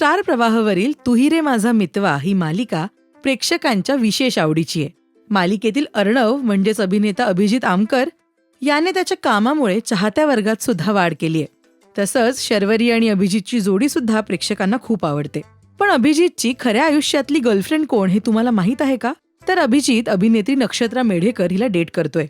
Star प्रवाहावरील तुही रे माझा मितवा ही मालिका प्रेक्षकांच्या विशेष आवडीची आहे. मालिकेतील अर्णव म्हणजेच अभिनेता अभिजित आमकर याने त्याच्या कामामुळे चाहत्या वर्गात सुद्धा वाढ केली आहे. तसंच शर्वरी आणि अभिजितची जोडी सुद्धा प्रेक्षकांना खूप आवडते. पण अभिजितची खऱ्या आयुष्यातली गर्लफ्रेंड कोण हे तुम्हाला माहीत आहे का? तर अभिजित अभिनेत्री नक्षत्रा मेढेकर हिला डेट करतोय.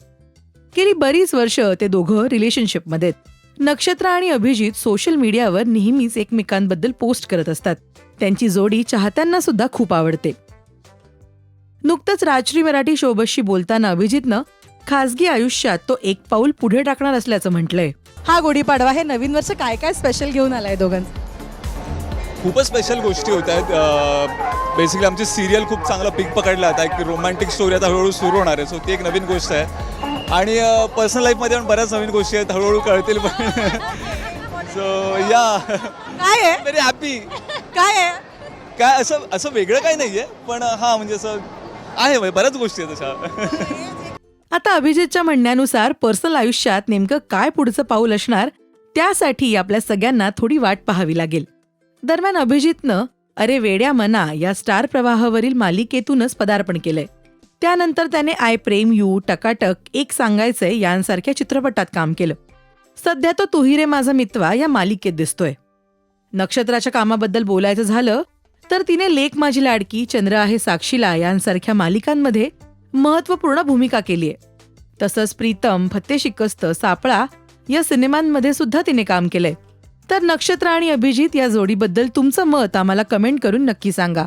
गेली बरीच वर्ष ते दोघं रिलेशनशिपमध्ये आहेत. नक्षत्र आणि अभिजित सोशल मीडियावर नेहमीच एकमेकांबद्दल पोस्ट करत असतात. त्यांची जोडी चाहत्यांना सुद्धा खूप आवडते. नुकतंच राजश्री मराठी शोबसशी बोलताना अभिजितनं खासगी आयुष्यात तो एक पाऊल पुढे टाकणार असल्याचं म्हटलंय. हा गुढीपाडवा हे नवीन वर्ष काय काय स्पेशल घेऊन आलाय दोघांचं? खूपच स्पेशल गोष्टी होत आहेत बेसिकली आमची सिरियल खूप चांगलं पिक पकडलं आता. एक रोमॅन्टिक स्टोरी आता हळूहळू सुरू होणार आहे. सो ती एक नवीन गोष्ट आहे. आणि पर्सनल लाईफमध्ये पण बऱ्याच नवीन गोष्टी आहेत हळूहळू कळतील पण. सो या. काय आहे? हॅपी काय आहे? काय असं असं वेगळं काही नाही आहे पण हां म्हणजे असं आहे म्हणजे बऱ्याच गोष्टी आहेत तशा आता अभिजितच्या म्हणण्यानुसार पर्सनल आयुष्यात नेमकं काय पुढचं पाऊल असणार त्यासाठी आपल्या सगळ्यांना थोडी वाट पाहावी लागेल. दरम्यान अभिजितनं अरे वेड्या मना या स्टार प्रवाहावरील मालिकेतूनच पदार्पण केलंय. त्यानंतर त्याने आय प्रेम यू टकाटक एक सांगायचंय यांसारख्या चित्रपटात काम केलं. सध्या तो तुही रे माझा मित्वा या मालिकेत दिसतोय. नक्षत्राच्या कामाबद्दल बोलायचं झालं तर तिने लेख माझी लाडकी चंद्र आहे साक्षीला यांसारख्या मालिकांमध्ये महत्त्वपूर्ण भूमिका केली आहे तसंच प्रीतम फत्ते शिकस्त सापळा या सिनेमांमध्ये सुद्धा तिने काम केलंय. तर नक्षत्र आणि अभिजित या जोडीबद्दल तुमचं मत आम्हाला कमेंट करून नक्की सांगा.